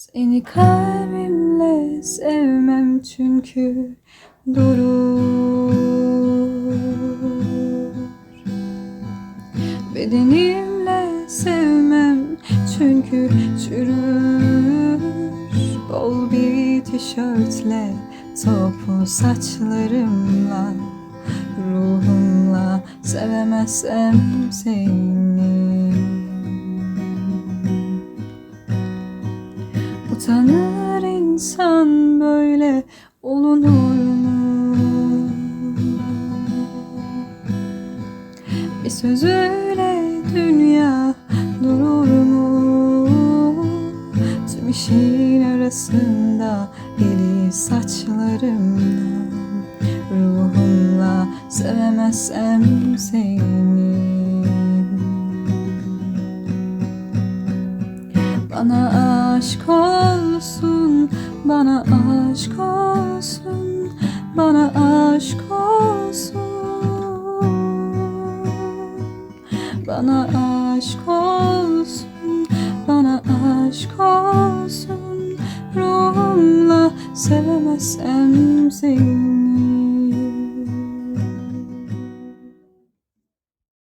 Seni kalbimle sevmem çünkü durur. Bedenimle sevmem çünkü çürür. Bol bir tişörtle toplu saçlarımla Ruhumla sevemezsem seni Utanır insan böyle olunur mu? Bir sözüyle dünya durur mu? Tüm işin arasında eli saçlarımla Ruhumla sevemezsem seni Bana aşk olsun, bana aşk olsun, bana aşk olsun. Bana aşk olsun, bana aşk olsun. Ruhumla sevemezsem seni.